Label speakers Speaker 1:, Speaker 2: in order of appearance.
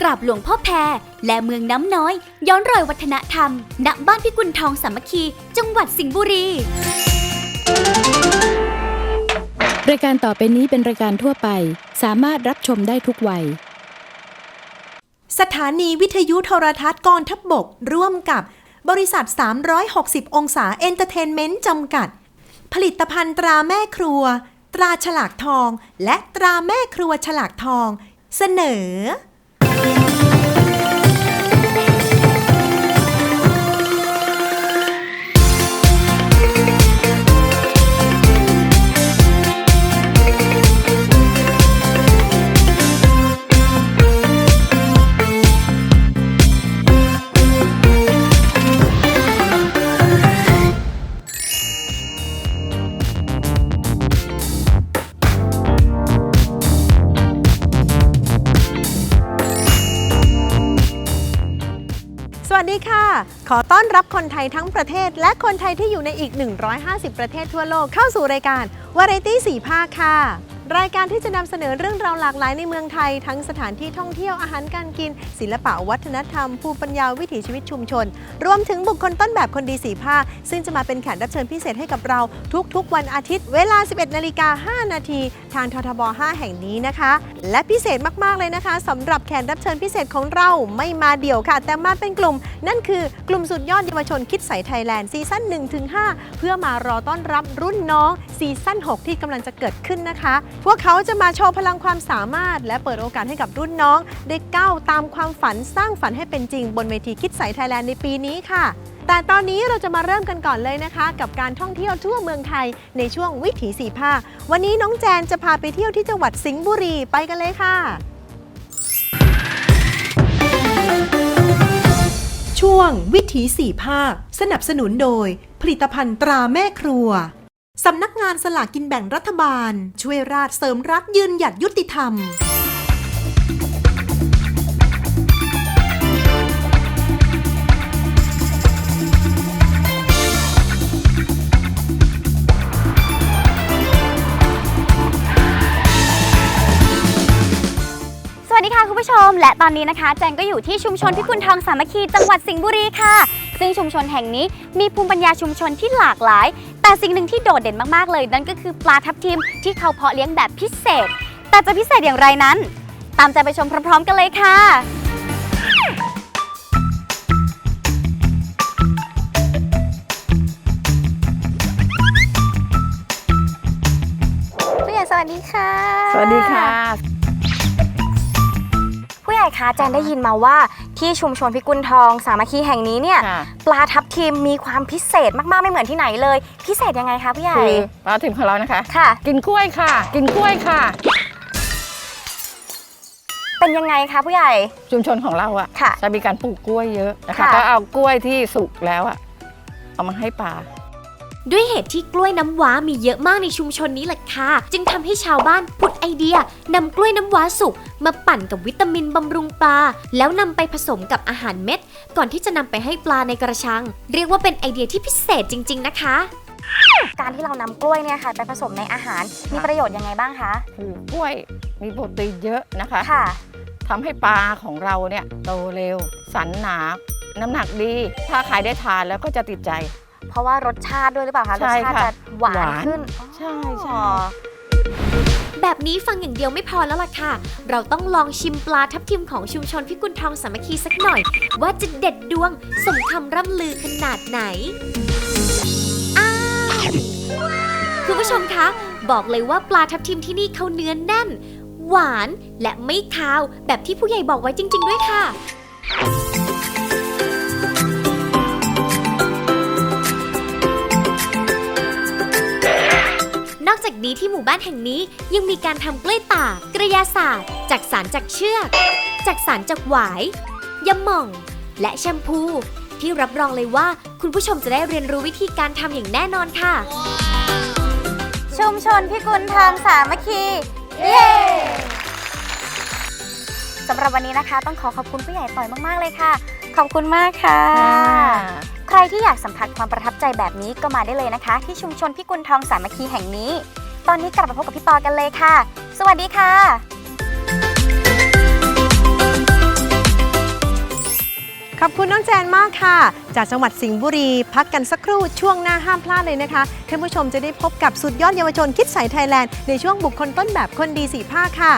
Speaker 1: กราบหลวงพ่อแพร และเมืองน้ำน้อย ย้อนรอยวัฒนธรรม ณ บ้านพิกุลทองสามัคคี จังหวัดสิงห์บุรี
Speaker 2: รายการต่อไปนี้เป็นรายการทั่วไป สามารถรับชมได้ทุกวัย
Speaker 3: สถานีวิทยุโทรทัศน์กองทัพบกร่วมกับบริษัท 360 องศาเอนเตอร์เทนเมนต์จำกัด ผลิตภัณฑ์ตราแม่ครัว ตราฉลากทอง และตราแม่ครัวฉลากทอง เสนอ Thank you. วัสดีค่ะ ขอต้อนรับคนไทยทั้งประเทศ และคนไทยที่อยู่ในอีก 150 ประเทศทั่วโลกเข้าสู่รายการวาไรตี้สีภาคค่ะ รายการที่จะนำเสนอเรื่องราวหลากหลายในเมืองไทย ทั้งสถานที่ท่องเที่ยวอาหารการกิน ศิลปะวัฒนธรรม ภูมิปัญญาวิถีชีวิตชุมชน รวมถึงบุคคลต้นแบบคนดีสีภาซึ่งจะมาเป็นแขกรับเชิญพิเศษให้กับเราทุกๆ วันอาทิตย์ เวลา 11นาฬิกา5นาทีทางททบ 5 แห่งนี้นะคะ และพิเศษมากๆเลยนะคะสำหรับแขกรับเชิญพิเศษของเราไม่มาเดี่ยวค่ะ แต่มาเป็นกลุ่ม นั่นคือกลุ่มสุดยอดเยาวชนคิดใสไทยแลนด์ซีซั่น1-5เพื่อมารอต้อนรับรุ่นน้องซีซั่น6ที่กำลังจะเกิดขึ้นนะคะพวกเขาจะมาโชว์พลังความสามารถ และเปิดโอกาสให้กับรุ่นน้อง ได้ก้าวตามความฝันสร้างฝันให้เป็นจริง บนเวทีคิดใสไทยแลนด์ในปีนี้ค่ะ แต่ตอนนี้เราจะมาเริ่มกันก่อนเลยนะคะ กับการท่องเที่ยวทั่วเมืองไทยในช่วงวิถีสีภาวันนี้น้องแจนจะพาไปเที่ยวที่จังหวัดสิงห์บุรีไปกันเลยค่ะ ช่วงวิถีสี่ภาคสนับสนุนโดย ผลิตภัณฑ์ตราแม่ครัว สำนักงานสลากกินแบ่งรัฐบาล ช่วยราชเสริมรักยืนหยัดยุติธรรม
Speaker 1: สวัสดีค่ะคุณผู้ชม และตอนนี้นะคะ แจงก็อยู่ที่ชุมชนพิกุลทองสามัคคีจังหวัดสิงห์บุรีค่ะ ซึ่งชุมชนแห่งนี้มีภูมิปัญญาชุมชนที่หลากหลาย แต่สิ่งหนึ่งที่โดดเด่นมากๆเลย นั่นก็คือปลาทับทิมที่เขาเพาะเลี้ยงแบบพิเศษ แต่จะพิเศษอย่างไรนั้น ตามใจไปชมพร้อม ๆ กันเลยค่ะผู้ใหญ่สวัสดีค่ะ
Speaker 2: สวัสดีค่ะ
Speaker 1: ผู้ใหญ่คะ แจนได้ยินมาว่าที่ชุมชนพิกุลทอง สามัคคีแห่งนี้เนี่ย
Speaker 4: ค่ะ
Speaker 1: ปลาทับทิมมีความพิเศษมากๆไม่เหมือนที่ไหนเลย พิเศษยังไงคะผู้ใหญ่
Speaker 4: คือปลาทิมของเรานะคะ
Speaker 1: ค่ะ
Speaker 4: กินกล้วยค่ะ กินกล้วยค่ะ
Speaker 1: เป็นยังไงคะผู้ใหญ่
Speaker 4: ชุมชนของเราอะ
Speaker 1: ค่ะ
Speaker 4: จะมีการปลูกกล้วยเยอะนะคะ
Speaker 1: ค่ะ
Speaker 4: ก็เอากล้วยที่สุกแล้วอะเอามาให้ปลา
Speaker 1: ด้วยเหตุที่กล้วยน้ำว้ามีเยอะมากในชุมชนนี้แหละค่ะ จึงทำให้ชาวบ้านผุดไอเดียนำกล้วยน้ำว้าสุก มาปั่นกับวิตามินบำรุงปลา แล้วนำไปผสมกับอาหารเม็ด ก่อนที่จะนำไปให้ปลาในกระชัง เรียกว่าเป็นไอเดียที่พิเศษจริง ๆ นะคะ การที่เรานำกล้วยเนี่ยค่ะ ไปผสมในอาหารมีประโยชน์ยังไงบ้างคะ
Speaker 4: คือกล้วยมีโปรตีนเยอะนะคะ
Speaker 1: ค่ะ
Speaker 4: ทำให้ปลาของเราเนี่ยโตเร็ว สันหนา น้ำหนักดี ถ้าใครได้ทานแล้วก็จะติดใจ
Speaker 1: เพราะว่ารสชาติด้วยหรือเปล่าคะร
Speaker 4: ใช่
Speaker 1: สชาติ
Speaker 4: ค่ะ
Speaker 1: จะหวาน
Speaker 4: หวาน
Speaker 1: ขึ้น
Speaker 4: ใช่ใช่
Speaker 1: อ๋อ แบบนี้ฟังอย่างเดียวไม่พอแล้วล่ะค่ะ เราต้องลองชิมปลาทับทิมของชุมชนพิกุลทองสามัคคีสักหน่อย ว่าจะเด็ดดวงสมคำร่ำลือขนาดไหน อ้าวคุณผู้ชมคะ บอกเลยว่าปลาทับทิมที่นี่เขาเนื้อแน่น หวานและไม่คาวแบบที่ผู้ใหญ่บอกไว้จริง ๆ ด้วยค่ะ นอกจากนี้ที่หมู่บ้านแห่งนี้ยังมีการทำกล้วยตากกระยาศาสตร์จากสารจากเชือกจากสารจากหวายยำหม่อง และแชมพู ที่รับรองเลยว่าคุณผู้ชมจะได้เรียนรู้วิธีการทำอย่างแน่นอนค่ะ ชุมชนพิกุลทองสามัคคีเย้สำหรับวันนี้นะคะ ต้องขอขอบคุณผู้ใหญ่ต่อยมาก ๆ เลยค่ะ ขอบคุณมากค่ะ ใครที่อยากสัมผัสความประทับใจแบบนี้ก็มาได้เลยนะคะ ที่ชุมชนพิกุลทองสามัคคีแห่งนี้ ตอนนี้กลับมาพบกับพี่ปอกันเลยค่ะ สวัสดีค่ะ
Speaker 3: ขอบคุณน้องแจนมากค่ะ จากจังหวัดสิงห์บุรี พักกันสักครู่ช่วงหน้าห้ามพลาดเลยนะคะท่านผู้ชมจะได้พบกับสุดยอดเยาวชนคิดใสไทยแลนด์ในช่วงบุคคลต้นแบบคนดีสีผ้าค่ะ